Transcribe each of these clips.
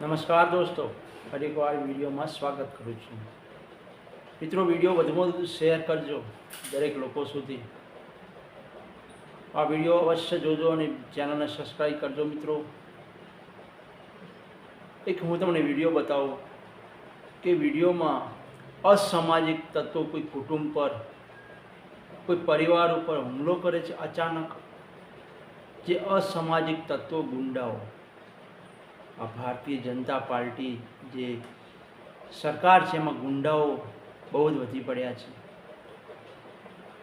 નમસ્કાર દોસ્તો ફરી એકવાર વિડીયોમાં સ્વાગત કરું છું. મિત્રો, વીડિયો વધુમાં વધુ શેર કરજો દરેક લોકો સુધી. આ વીડિયો અવશ્ય જોજો અને ચેનલને સબસ્ક્રાઈબ કરજો મિત્રો. એક હું તમને વીડિયો બતાવું કે વિડીયોમાં અસામાજિક તત્વો કોઈ કુટુંબ પર, કોઈ પરિવાર ઉપર હુમલો કરે છે અચાનક, જે અસામાજિક તત્વો ગુંડાઓ. ભારતીય જનતા પાર્ટી જે સરકાર છે, એમાં ગુંડાઓ બહુ જ વધી પડ્યા છે.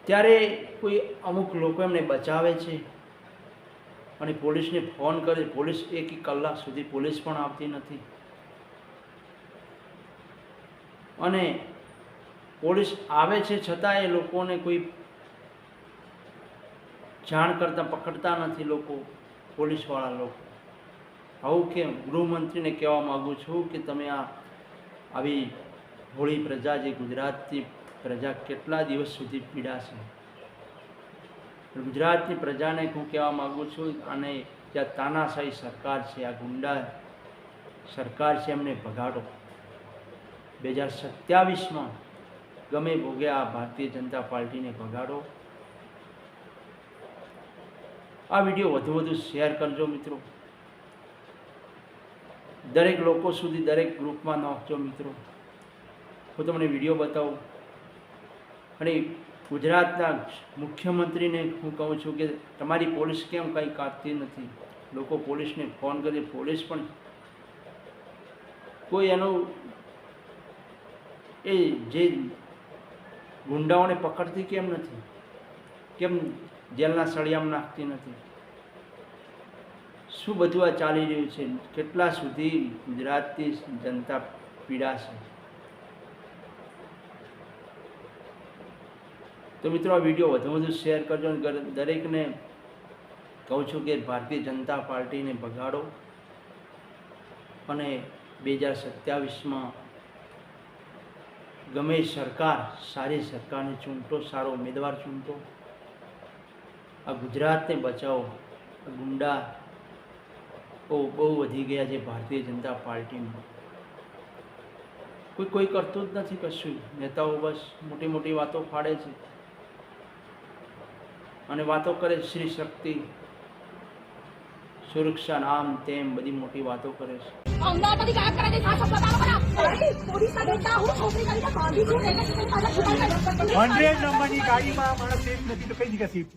ત્યારે કોઈ અમુક લોકો એમને બચાવે છે અને પોલીસને ફોન કરે પોલીસ એક એક કલાક સુધી પોલીસ પણ આવતી નથી. અને પોલીસ આવે છે છતાં એ લોકોને કોઈ જાણ કરતાં, પકડતા નથી લોકો પોલીસવાળા લોકો. આવું કેમ ગૃહમંત્રીને કહેવા માગું છું કે તમે આ આવી ભોળી પ્રજા જે ગુજરાતની પ્રજા કેટલા દિવસ સુધી પીડાશે? ગુજરાતની પ્રજાને હું કહેવા માગું છું અને જ્યાં તાનાશાહી સરકાર છે, આ ગુંડા સરકાર છે, એમને ભગાડો. બે હજાર સત્યાવીસમાં ગમે ભોગે આ ભારતીય જનતા પાર્ટીને ભગાડો. આ વીડિયો વધુ વધુ શેર કરજો મિત્રો. દરેક લોકો સુધી દરેક ગ્રુપમાં નાખજો મિત્રો. હું તમને વીડિયો બતાવું. અને ગુજરાતના મુખ્યમંત્રીને હું કહું છું કે તમારી પોલીસ કેમ કંઈ કાઢતી નથી? લોકો પોલીસને ફોન કરે, પોલીસ પણ કોઈ એનું એ જે ગુંડાઓને પકડતી કેમ નથી? કેમ જેલના સળિયામાં નાખતી નથી? શું બધું આ ચાલી રહ્યું છે? કેટલા સુધી ગુજરાતની જનતા પીડાશે? તો મિત્રો, આ વીડિયો વધુ વધુ શેર કરજો દરેકને કહું છું કે ભારતીય જનતા પાર્ટીને ભગાડો. અને બે હજાર સત્યાવીસમાં ગમે સરકાર, સારી સરકારને ચૂંટો, સારો ઉમેદવાર ચૂંટો. આ ગુજરાતને બચાવો. ગુંડા બહુ વધી ગયા છે ભારતીય જનતા પાર્ટીમાં. કોઈ કોઈ કરતું જ નથી કશું. નેતાઓ બસ મોટી મોટી વાતો ફાડે છે. અને વાતો કરે શ્રી શક્તિ. સુરક્ષા, નામ, તેમ બધી મોટી વાતો કરે છે. અમદાવાદમાંથી ગાયબ દે, સાત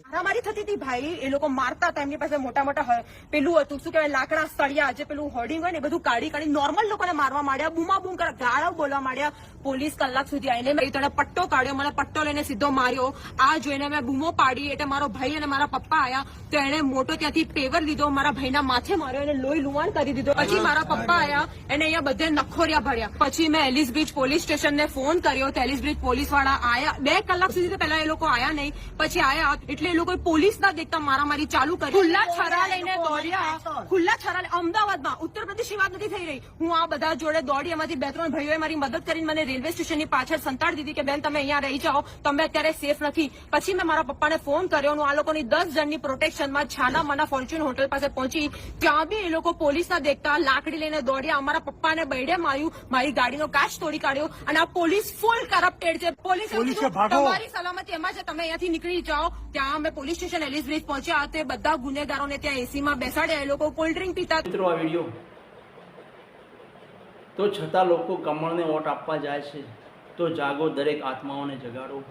મારામારી થતી હતી ભાઈ એ લોકો મારતા હતા એમની પાસે મોટા મોટા પેલું હતું શું કહેવાય લાકડા સળિયા જે પેલું હોર્ડિંગ હોય ને બધું કાઢી કાઢી નોર્મલ લોકોને મારવા માંડ્યા બૂમા બૂમ કરે ગાળા બોલવા માંડ્યા. પોલીસ કલાક સુધી આવીને મેં તને પટ્ટો કાઢ્યો મને પટ્ટો લઈને સીધો માર્યો. આ જોઈને મેં બૂમો પાડી એટલે મારો ભાઈ અને મારા પપ્પા આયા તો એને મોટો ત્યાંથી પેવર લીધો મારા ભાઈના માથે માર્યો અને લોહી લુવાણ કરી દીધો. પછી મારા પપ્પા આયા એને અહીંયા બધે નખોરિયા ભર્યા. પછી મેં એલિસ બ્રિજ પોલીસ સ્ટેશનને ફોન કર્યો. તો એલિસ બ્રિજ પોલીસવાળા આયા. બે કલાક સુધી પહેલા એ લોકો આયા નહીં. પછી આયા એટલે એ લોકો પોલીસ ના દેખતા મારામારી ચાલુ કરી. ખુલ્લા છરા લઈને દોડ્યા. ખુલ્લા છરા અમદાવાદમાં. ઉત્તર પ્રદેશની વાત નથી થઈ રહી. હું આ બધા જોડે દોડી એમાંથી બે ત્રણ ભાઈઓએ મારી મદદ કરીને મને રેલવે સ્ટેશનની પાછળ સંતાડી દીધી કે બેન તમે અહીંયા રહી જાઓ. તમે અત્યારે સેફ નથી. પછી મેં મારા પપ્પાને ફોન કર્યો હું આ લોકોની દસ જણની પ્રોટેક્શનમાં છાના મના ફોર્ચ્યુન હોટલ પાસે પહોંચી. ત્યાં બી એ લોકો પોલીસના દેખતા લાકડી લઈને દોડ્યા અમારા પપ્પાને બૈડે માર્યું મારી ગાડીનો કાચ તોડી કાઢ્યો અને આ પોલીસ ફૂલ કરપ્ટેડ છે. પોલીસે. તમારી સલામતી એમાં છે તમે અહીંયાથી નીકળી જાઓ. ત્યાં અમે પોલીસ સ્ટેશન એલિસ બ્રિજ પહોંચ્યા તે બધા ગુનેગારોને ત્યાં એસીમાં બેસાડ્યા. એ લોકો કોલ્ડ ડ્રિંક પીતા મિત્રો આ વીડિયો. તો છતાં લોકો કમળને વોટ આપવા જાય છે. તો જાગો દરેક આત્માઓને જગાડો.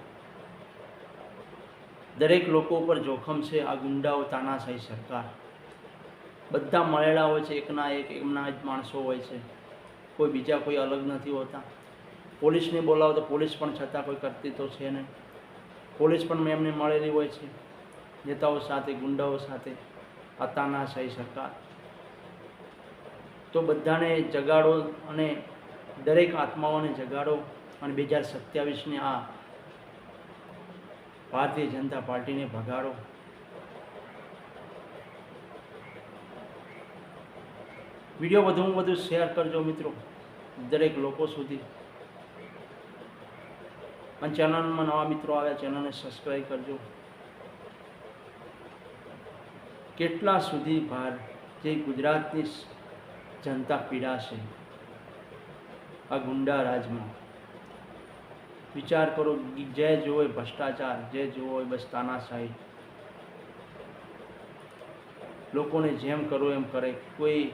દરેક લોકો પર જોખમ છે. આ ગુંડાઓ તાનાશાહી સરકાર. બધા મળેલા હોય છે, એકના એક એમના જ માણસો હોય છે. કોઈ બીજા કોઈ અલગ નથી હોતા. પોલીસને બોલાવો તો પોલીસ પણ છતાં કોઈ કરતી તો છે નહીં. પોલીસ પણ એમને મળેલી હોય છે. નેતાઓ સાથે, ગુંડાઓ સાથે હતા ના થઈ સરકાર. તો બધાને જગાડો અને દરેક આત્માઓને જગાડો અને બે હજાર સત્યાવીસની આ ભારતીય જનતા પાર્ટીને ભગાડો. વીડિયો વધુમાં વધુ શેર કરજો મિત્રો, દરેક લોકો સુધી. અને ચેનલમાં નવા મિત્રો આવ્યા, ચેનલને સબસ્ક્રાઈબ કરજો. કેટલા સુધી ભાર જે ગુજરાતની જનતા પીડાશે આ ગુંડા રાજમાં. વિચાર કરો જે જોવે ભ્રષ્ટાચાર, જે જોવો હોય બસ તાનાશાહી. લોકોને જેમ કરો એમ કરે, કોઈ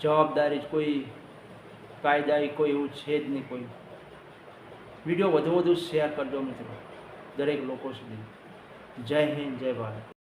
જવાબદારી કોઈ કાયદાઈ કોઈ એવું છે જ નહીં કોઈ. વીડિયો વધુ વધુ શેર કરજો મિત્રો, દરેક લોકો સુધી. જય હિન્દ, જય ભારત.